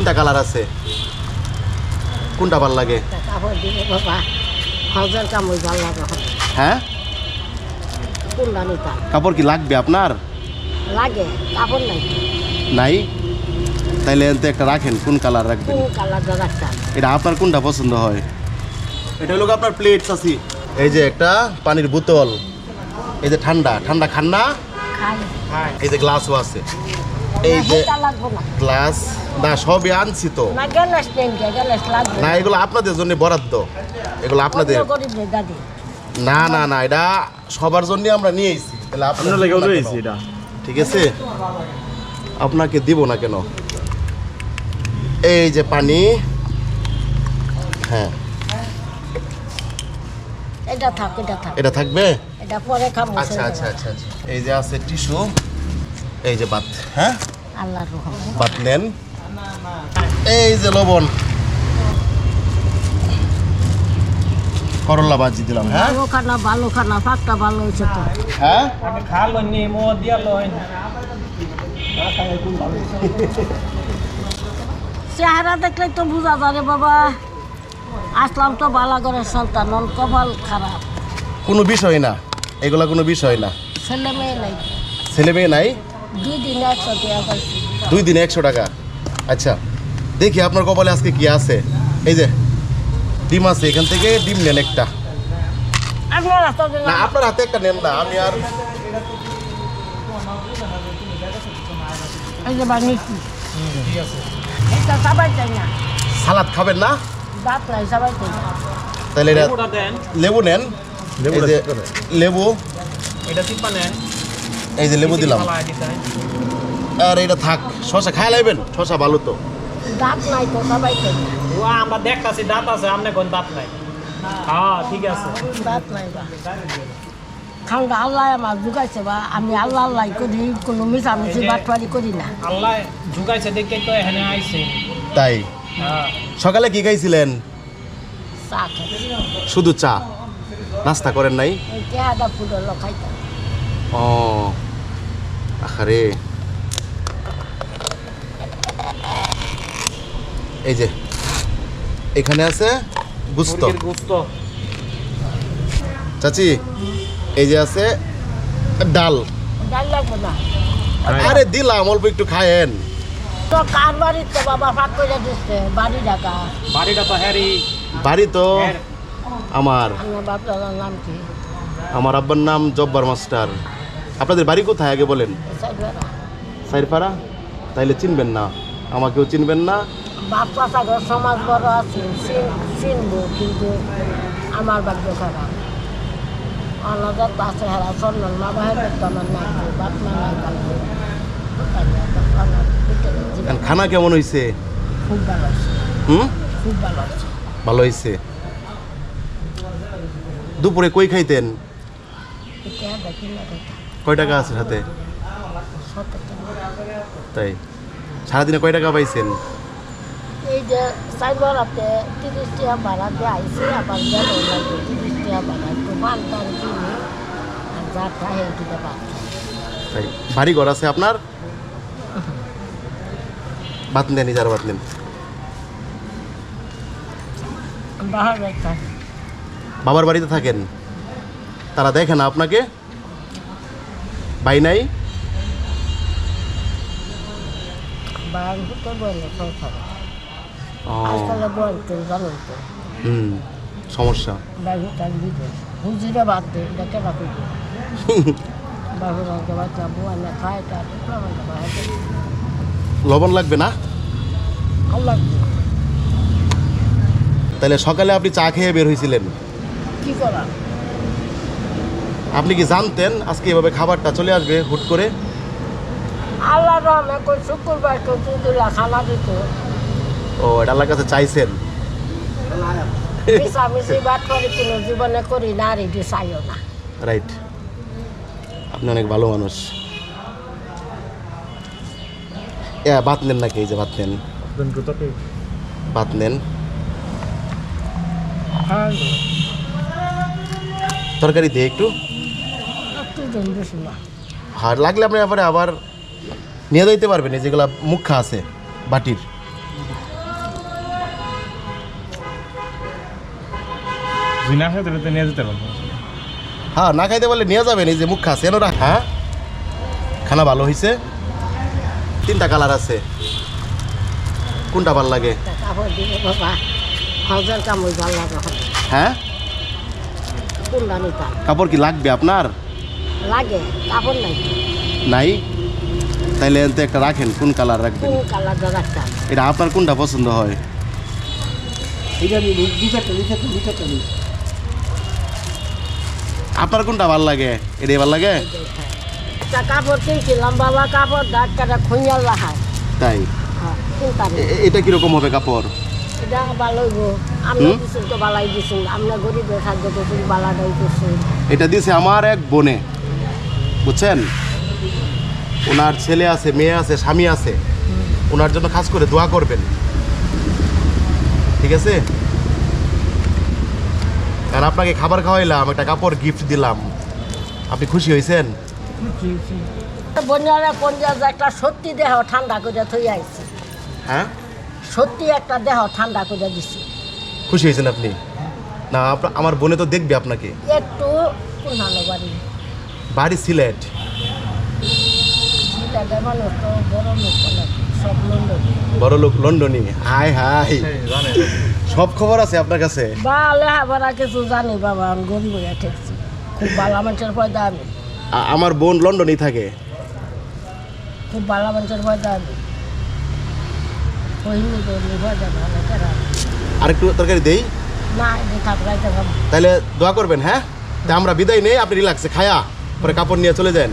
তিনটা কালার আছে। কোনটা ভালো লাগে? হ্যাঁ? কাপড় কি লাগবে আপনার? লাগে কাপড় নাই? নাই তাইলে এনতে একটা রাখেন, কোন কালার রাখবেন? এটা আপনার কোনটা পছন্দ হয়? এটা হলো আপনার প্লেট আছে। এই যে একটা পানির বোতল। এই যে ঠান্ডা ঠান্ডা খান্না খাই এই যে গ্লাসও আছে। এই যে গ্লাস না। সবই আনছি তো। না এগুলো আপনাদের জন্য বরাদ্দ। এগুলো আপনাদের। না না না এটা সবার জন্য আমরা নিয়ে এসেছি তাহলে আপনার? এটা। ঠিক আছে? আপনাকে দিব না কেন? এই যে পানি। হ্যাঁ। এটা থাক এটা থাক। এটা থাকবে? এটা পরে খাব আচ্ছা আচ্ছা আচ্ছা আচ্ছা। এই যে আছে টিস্যু এই যে বাত হ্যাঁ? আল্লাহর রহম বাত নেন। এই যে লবণ। করল্লা বাজি দিলাম হ্যাঁ? ভালো খানা ভালো খানা ফাঁকটা ভালো হয়েছে তো। হ্যাঁ? খা লইনি মো দিয়া চেহারা দেখলে তো বোঝা যায় বাবা। আসলাম তো বালাগরের সন্তান কপাল খারাপ। কোনো বিষয় না। এগুলা কোনো বিষয় না। ছেলে মেয়ে নাই। ছেলে মেয়ে নাই? দুই দিন একশো টাকা দুই দিনে একশো টাকা? আচ্ছা দেখি আপনার কপালে আজকে কি আছে। এই যে ডিম আছে এখান থেকে ডিম নেন একটা। না? আপনার হাতে একটা নেন না আমি আর এই যে বানিয়েছি এটা সবাই চাই না। সালাদ খাবেন না? তাহলে লেবু নেন। এই যে লেবু। এই যে লেবু দিলাম। আর এটা থাক শশা খাই লাইবেন শশা ভালো তো। দাঁত নাই তো সবাই চাই না ও আমরা দেখতাছি দাঁত আছে আমনে কোন দাঁত নাই। হ্যাঁ ঠিক আছে। দাঁত নাই আল্লাহ আমার জুগাইছে বা আমি আল্লাহ আল্লাহ করি কোনো মিশামিশি বাটপারি করি না। আল্লাহ ঝুকাইছে দেখে তো এখানে আইছে। তাই? হ্যাঁ। সকালে কি খাইছিলেন? চা শুধু চা? নাস্তা করেন নাই? ও আরে এই যে এখানে আছে গুস্ত। চাচি এই যে আছে ডাল। ডাল লাগবে না। আরে দিলাম অল্প একটু খায়েন। তো কার বাড়িতে বাবা ফাঁক করে দিচ্ছে বাড়ি ঢাকা। বাড়িটা তো আমার আমার নাম কি? আমার আব্বার নাম জব্বার মাস্টার। আপনাদের বাড়ি কোথায় আগে বলেন? সাইরপাড়া তাইলে চিনবেন না। আমাকেও চিনবেন না। বাপ চাচাগর সমাজ বড় আছে চিন- কিন্তু আমার ভাগ্য খারাপ অনাজাত আছে হেরা সন্ন্যাল মা বাহের আমার নাই বাপ মা নাই খানা কেমন হয়েছে খুব ভালো হুম? খুব ভালো ভালো হয়েছে দুপুরে কই খাইতেন? কয় টাকা আছে হাতে তাই। সারাদিনে কয় টাকা পাইছেন? এই যে সাইডবারাতে তিরিশ টাকা ভাড়া দিয়ে আইসি আবার গেল তিরিশ টাকা ভাড়া একটু টান আর যা খাই এইটুকু তাই। বাড়ি ঘর আছে আপনার? বাত নেন ইজার বাত নেন বাহার একটা। বাবার বাড়িতে থাকেন, তারা দেখে না আপনাকে? বাই নাই? সমস্যা। লবণ লাগবে না? তাহলে সকালে আপনি চা খেয়ে বের হয়েছিলেন। কি করা? আপনি কি জানতেন আজকে এভাবে খাবারটা চলে আসবে হুট করে? আল্লাহ রহমে কই শুক্রবার কেউ দুদিলা খানা দিত। ও এটা আল্লাহর কাছে চাইছেন? মিশামিশি বাদ করে কোনো জীবনে করি না চাইও না। রাইট আপনি অনেক ভালো মানুষ। এ ভাত নেন নাকি? এই যে ভাত নেন। ভাত নেন। হ্যাঁ তরকারি দিয়ে একটু আর লাগলে আপনি আবার আবার নিয়ে যাইতে পারবেন এই যেগুলো মুখা আছে বাটির। না নিয়ে যেতে হ্যাঁ না খাইতে বললে নিয়ে যাবেন এই যে মুখ আছে এনোরা হ্যাঁ? খানা ভালো হয়েছে তিনটা কালার আছে। কোনটা ভালো লাগে। হ্যাঁ? কোনটা নিতাম কাপড় কি লাগবে আপনার? লাগে কাপড় নাই। নাই? তাইলে এনতে একটা রাখেন কোন কালার রাখবেন? কোন কালারটা রাখতাম? এটা আপনার কোনটা পছন্দ হয়? এটা আপনার কোনটা ভালো লাগে? এটাই ভালো লাগে? তা কাপড় কিনছিলাম বাবা কাপড় দাগ কাটা খুঁজাল রাখায় তাই? হ্যাঁ এটা কীরকম হবে কাপড়? এটা ভালো আমরা? তো বালাই আমরা গরিবের বালাটাই এটা দিয়েছে আমার এক বোনে। বুঝছেন? ওনার ছেলে আছে মেয়ে আছে স্বামী আছে। ওনার জন্য খাস করে দোয়া করবেন। ঠিক আছে? আর আপনাকে খাবার খাওয়াইলাম একটা কাপড় গিফট দিলাম। আপনি খুশি হয়েছেন বন্যারা কোন একটা সত্যি দেহ ঠান্ডা করে থই আইছে। হ্যাঁ? সত্যি একটা দেহ ঠান্ডা করে দিছে। খুশি হয়েছেন আপনি? না আপনা- আমার বোনে তো দেখবে আপনাকে। একটু কোনানো বাড়ি। বাড়ি সিলেট। সিলেটে মানুষ তো বড় লোক সব লন্ডন। বড় লোক লন্ডনী? High high. সব খবর আছে আপনার কাছে? বা লেহাপড়া কিছু জানি বাবা আমি গরিব হয়ে ঠেকছি। খুব ভালো মানুষের পয়দা আমি। আ- আমার বোন লন্ডনেই থাকে। খুব ভালো মানুষের পয়দা আমি কহিনি তো পয়দা ভালো কেরা আরেকটু তরকারি দেই? তাহলে দোয়া করবেন হ্যাঁ? তা আমরা বিদায় নেই আপনি রিল্যাক্সে খায়া পরে কাপড় নিয়ে চলে যান।